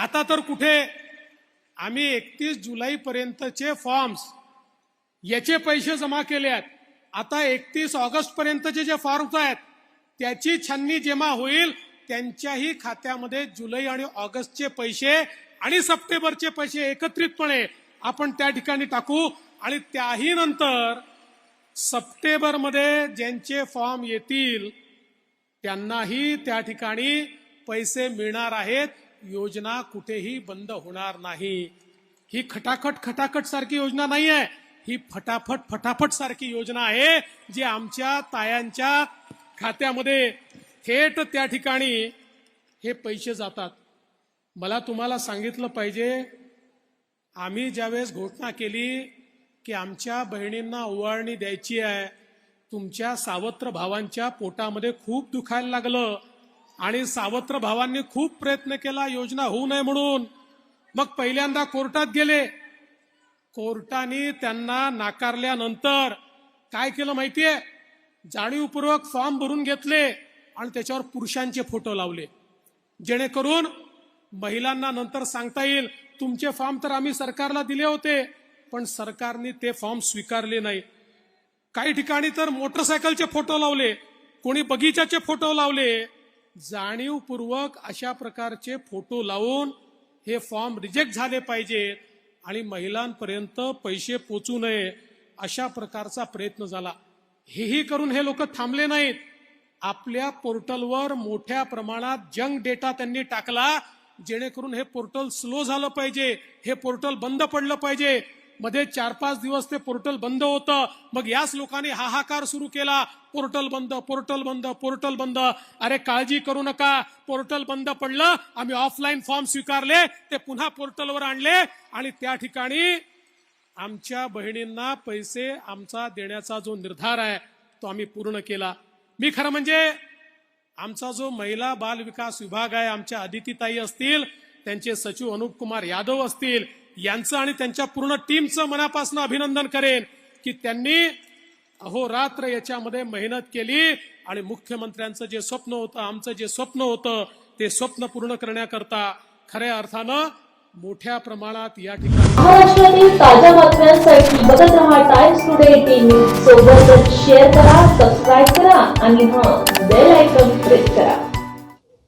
आता तर कुठे? आम्ही एकतीस जुलैपर्यंतचे फॉर्म्स याचे पैसे जमा केले आहेत आता एकतीस ऑगस्टपर्यंतचे जे फॉर्म्स आहेत त्याची छाननी जेव्हा होईल त्यांच्याही खात्यामध्ये जुलै आणि ऑगस्टचे पैसे आणि सप्टेंबरचे पैसे एकत्रितपणे आपण त्या ठिकाणी टाकू आणि त्याही नंतर सप्टेंबरमध्ये ज्यांचे फॉर्म येतील त्यांनाही त्या ठिकाणी पैसे मिळणार आहेत. योजना कुठेही बंद होणार नाही. ही खटाखट खटाखट सारखी योजना नाही आहे ही फटाफट फटाफट सारखी योजना आहे जी आमच्या तायांच्या खात्यामध्ये थेट त्या ठिकाणी हे पैसे जातात. मला तुम्हाला सांगितलं पाहिजे आम्ही ज्यावेळेस घोषणा केली की आमच्या बहिणींना ओवाळणी द्यायची आहे तुमच्या सावत्र भावांच्या पोटामध्ये खूप दुखायला लागलं. आणि सावत्र भावांनी खूप प्रयत्न केला योजना होऊ नये म्हणून. मग पहिल्यांदा कोर्टात गेले. कोर्टाने त्यांना नाकारल्यानंतर काय केलं माहितीये? जाणीवपूर्वक फॉर्म भरून घेतले आणि त्याच्यावर पुरुषांचे फोटो लावले. जेणेकरून महिलांना नंतर सांगता येईल तुमचे फॉर्म तर आम्ही सरकारला दिले होते पण सरकारने ते फॉर्म स्वीकारले नाही. काही ठिकाणी तर मोटरसायकलचे फोटो लावले कोणी बगीचाचे फोटो लावले जाणीवपूर्वक अशा प्रकारचे फोटो लावून हे फॉर्म रिजेक्ट झाले पाहिजेत आणि महिलांपर्यंत पैसे पोचू नये अशा प्रकारचा प्रयत्न झाला. हेही करून हे लोक थांबले नाहीत. आपल्या पोर्टलवर मोठ्या प्रमाणात जंक डेटा त्यांनी टाकला जेणेकरून हे पोर्टल स्लो झालं पाहिजे हे पोर्टल बंद पडलं पाहिजे. मध्ये चार पाच दिवस ते पोर्टल बंद होतं. मग याच लोकांनी हाहाकार सुरू केला. पोर्टल बंद पोर्टल बंद पोर्टल बंद. अरे काळजी करू नका. पोर्टल बंद पडलं. आम्ही ऑफलाईन फॉर्म स्वीकारले. ते पुन्हा पोर्टलवर आणले. आणि त्या ठिकाणी आमच्या बहिणींना पैसे आमचा देण्याचा जो निर्धार आहे तो आम्ही पूर्ण केला. मी खरं म्हणजे आमचा जो महिला बाल विकास विभाग आहे आमच्या अदितीताई असतील त्यांचे सचिव अनुप कुमार यादव असतील यांचं आणि त्यांच्या पूर्ण टीमचं मनापासून अभिनंदन करेन की त्यांनी अहोरात्र याच्यामध्ये मेहनत केली आणि मुख्यमंत्र्यांचं जे स्वप्न होतं आमचं जे स्वप्न होतं ते स्वप्न पूर्ण करण्याकरता खऱ्या अर्थानं मोठ्या प्रमाणात या ठिकाणी महाराष्ट्रातील ताज्या बातम्यांसाठी बघत राहा टाइम्स टुडे टीव्ही सोबतच शेअर करा सबस्क्राईब करा आणि हां